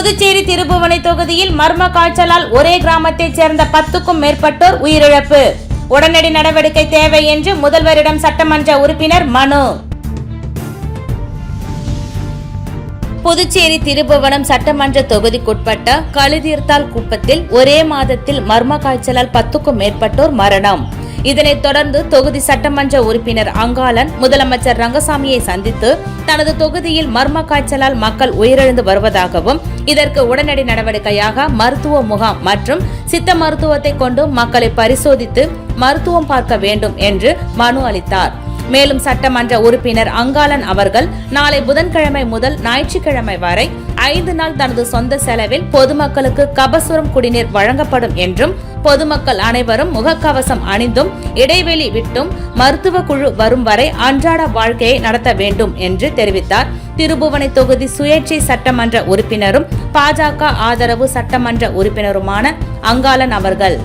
புதுச்சேரி திருபுவனை தொகுதியில் மர்ம காய்ச்சலால் ஒரே கிராமத்தைச் சேர்ந்த பத்துக்கும் மேற்பட்டோர் உயிரிழப்பு. உடனடி நடவடிக்கை தேவை என்று முதல்வரிடம் சட்டமன்ற உறுப்பினர் மனு. புதுச்சேரி திருபுவனம் சட்டமன்ற தொகுதிக்குட்பட்ட கழுதீர்த்தால் குப்பத்தில் ஒரே மாதத்தில் மர்ம காய்ச்சலால் பத்துக்கும் மேற்பட்டோர் மரணம். இதனைத் தொடர்ந்து தொகுதி சட்டமன்ற உறுப்பினர் அங்காளன் முதலமைச்சர் ரங்கசாமியை சந்தித்து தனது தொகுதியில் மர்ம காய்ச்சலால் மக்கள் உயிரிழந்து வருவதாகவும் இதற்கு உடனடி நடவடிக்கையாக மருத்துவ முகாம் மற்றும் சித்த மருத்துவத்தை கொண்டு மக்களை பரிசோதித்து மருத்துவம் பார்க்க வேண்டும் என்று மனு அளித்தார். மேலும் சட்டமன்ற உறுப்பினர் அங்காளன் அவர்கள் நாளை புதன்கிழமை முதல் ஞாயிற்றுக்கிழமை வரை ஐந்து நாள் தனது சொந்த செலவில் பொதுமக்களுக்கு கபசுரம் குடிநீர் வழங்கப்படும் என்றும் பொதுமக்கள் அனைவரும் முகக்கவசம் அணிந்தும் இடைவெளி விட்டும் மருத்துவ குழு வரும் வரை அன்றாட வாழ்க்கையை நடத்த வேண்டும் என்று தெரிவித்தார். திருபுவனை தொகுதி சுயேட்சை சட்டமன்ற உறுப்பினரும் பாஜக ஆதரவு சட்டமன்ற உறுப்பினருமான அங்காளன் அவர்கள்.